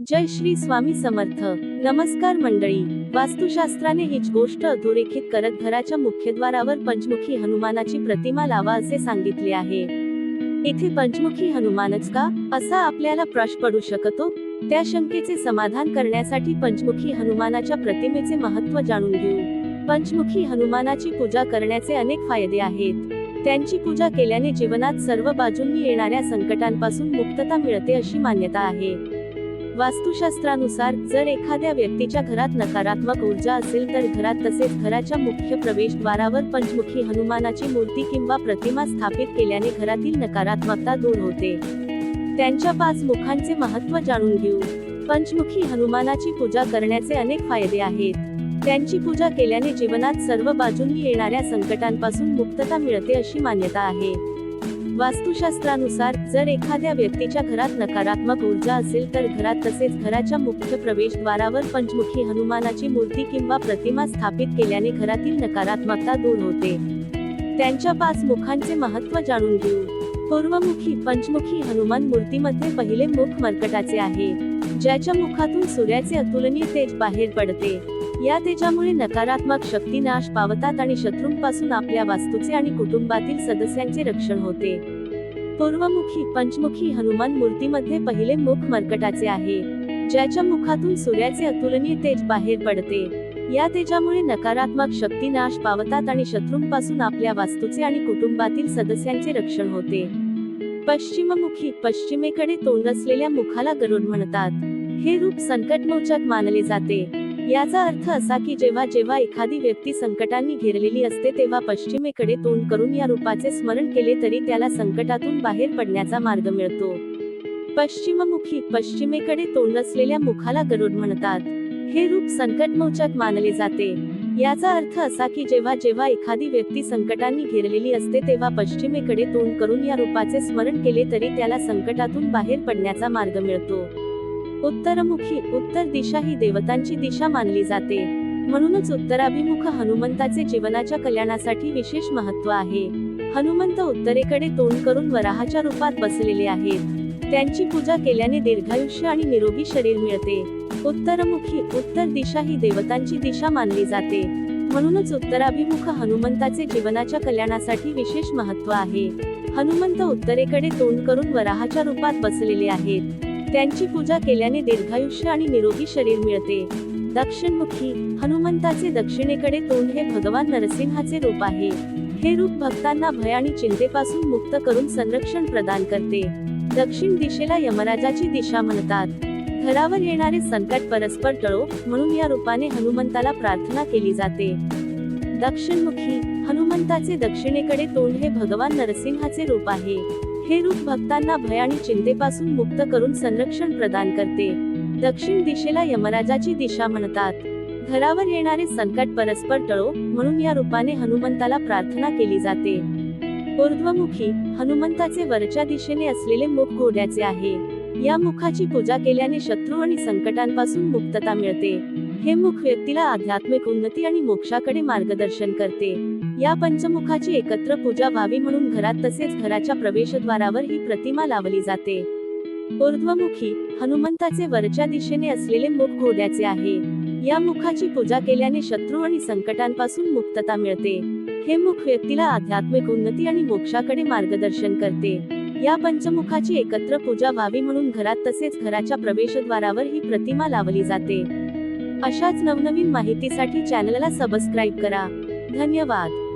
जय श्री स्वामी समर्थ. नमस्कार मंडळी. वास्तुशास्त्राने हीच गोष्ट अधोरेखित करत घराच्या मुख्यद्वारावर पंचमुखी हनुमानाची प्रतिमा लावा असे सांगितले आहे. इथे पंचमुखी हनुमानच का? असा आपल्याला प्रश्न पडू शकतो. त्या शंकेचे समाधान करण्यासाठी पंचमुखी हनुमानाच्या प्रतिमेचे महत्त्व जाणून घेऊ. पंचमुखी हनुमानाची पूजा करण्याचे अनेक फायदे आहेत. त्यांची पूजा केल्याने जीवनात सर्व बाजूंनी येणाऱ्या संकटांपासून मुक्तता मिळते अशी मान्यता आहे. वास्तुशास्त्रानुसार जर एखाद्या व्यक्तीच्या घरात नकारात्मक ऊर्जा असेल तर घरात तसेच घराच्या मुख्य प्रवेशद्वारावर पंचमुखी हनुमानाची मूर्ती किंवा प्रतिमा स्थापित केल्याने घरातील नकारात्मकता दूर होते. त्यांच्या पाच मुखांचे महत्त्व जाणून घेऊ. पंचमुखी हनुमानाची पूजा करण्याचे अनेक फायदे आहेत. त्यांची पूजा केल्याने जीवनात सर्व बाजूंनी येणाऱ्या संकटांपासून मुक्तता मिळते अशी मान्यता आहे. वास्तुशास्त्रानुसार जर एखाद्या व्यक्तीच्या घरात नकारात्मक ऊर्जा असेल तर घरात तसेच घराच्या मुख्य प्रवेशद्वारावर पंचमुखी हनुमानाची मूर्ती किंवा प्रतिमा स्थापित केल्याने घरातील नकारात्मकता दूर होते. त्यांच्या पाच मुखांचे महत्त्व जाणून घेऊ. पूर्वमुखी पंचमुखी हनुमान मूर्तीमध्ये पहिले मुख मर्कटाचे आहे. ज्याच्या मुखातून सूर्याचे अतुलनीय तेज बाहेर पडते. या तेजामुळे नकारात्मक शक्ती नाश पावतात आणि शत्रूंपासून आपल्या वास्तूचे आणि कुटुंबातील सदस्यांचे रक्षण होते. पूर्वमुखी पंचमुखी हनुमान मूर्तीमध्ये पहिले मुख मर्कटाचे आहे. ज्याच्या मुखातून सूर्याचे अतुलनीय तेज बाहेर पडते. या तेजामुळे नकारात्मक शक्ती नाश पावतात आणि शत्रूंपासून आपल्या वास्तूचे आणि कुटुंबातील सदस्यांचे रक्षण होते. पश्चिममुखी पश्चिमेकडे तोंड असलेल्या मुखाला गरुड म्हणतात. हे रूप संकटमोचक मानले जाते. याचा अर्थ असा की जेव्हा जेव्हा एखादी व्यक्ती संकटांनी घेरलेली असते तेव्हा पश्चिमेकडे तोंड करून या रूपाचे स्मरण केले तरी त्याला संकटातून बाहेर पडण्याचा मार्ग मिळतो. पश्चिममुखी पश्चिमेकडे तोंड असलेल्या मुखाला गरुड म्हणतात. हे रूप संकटमोचक मानले जाते. याचा अर्थ असा की जेव्हा जेव्हा एखादी व्यक्ती संकटांनी घेरलेली असते तेव्हा पश्चिमेकडे तोंड करून या रूपाचे स्मरण केले तरी त्याला संकटातून बाहेर पडण्याचा मार्ग मिळतो. उत्तरमुखी उत्तर दिशा ही देवतांची दिशा मानली जाते. म्हणूनच उत्तराभिमुख हनुमंताचे जीवनाच्या कल्याणासाठी विशेष महत्त्व आहे. हनुमंत उत्तरेकडे तोंड करून वराहाच्या रूपात बसलेले आहेत. त्यांची पूजा केल्याने दीर्घायुष्य आणि निरोगी शरीर मिळते. उत्तरमुखी उत्तर दिशा ही देवतांची दिशा मानली जाते. म्हणूनच उत्तराभिमुख हनुमंताचे जीवनाच्या कल्याणासाठी विशेष महत्त्व आहे. हनुमंत उत्तरेकडे तोंड करून वराहाच्या रूपात बसलेले आहेत. त्यांची पूजा केल्याने दीर्घायुष्य आणि निरोगी शरीर मिळते. दक्षिणमुखी हनुमंताचे दक्षिणेकडे तोंड हे भगवान नरसिंहाचे रूप आहे. हे रूप भक्तांना भय आणि चिंतेपासून मुक्त करून संरक्षण प्रदान करते. दक्षिण दिशेला यमराजाची दिशा म्हणतात. घरावर येणारे संकट परस्पर टळो म्हणून या रूपाने हनुमंताला प्रार्थना केली जाते. दक्षिणमुखी हनुमंताचे दक्षिणेकडे तोंड हे भगवान नरसिंहाचे रूप आहे. हे रूप भक्तांना भय आणि चिंतेपासून मुक्त करून संरक्षण प्रदान करते. दक्षिण दिशेला यमराजाची दिशा म्हणतात. घरावर येणारे संकट परस्पर टळो म्हणून या रूपाने हनुमंताला प्रार्थना केली जाते. ऊर्ध्वमुखी हनुमंताचे वरच्या दिशेने असलेले मुख घोड्याचे आहे. या मुखाची पूजा केल्याने शत्रू आणि संकटांपासून मुक्तता मिळते. हे मुख व्यक्तीला आध्यात्मिक उन्नती आणि मोक्षाकडे मार्गदर्शन करते. या पंचमुखाची एकत्र पूजा व्हावी म्हणून घरात तसेच घराच्या प्रवेशद्वारावर ही प्रतिमा लावली जाते. ऊर्ध्वमुखी हनुमंताचे वरच्या दिशेने असलेले मुख घोड्याचे आहे. या मुखाची पूजा केल्याने शत्रू आणि संकटांपासून मुक्तता मिळते. हे मुख व्यक्तीला आध्यात्मिक उन्नती आणि मोक्षाकडे मार्गदर्शन करते. या पंचमुखाची एकत्र पूजा व्हावी म्हणून घरात तसेच घराच्या प्रवेशद्वारावर ही प्रतिमा लावली जाते. अशाच नवनवीन माहितीसाठी चॅनलला सबस्क्राईब करा. धन्यवाद.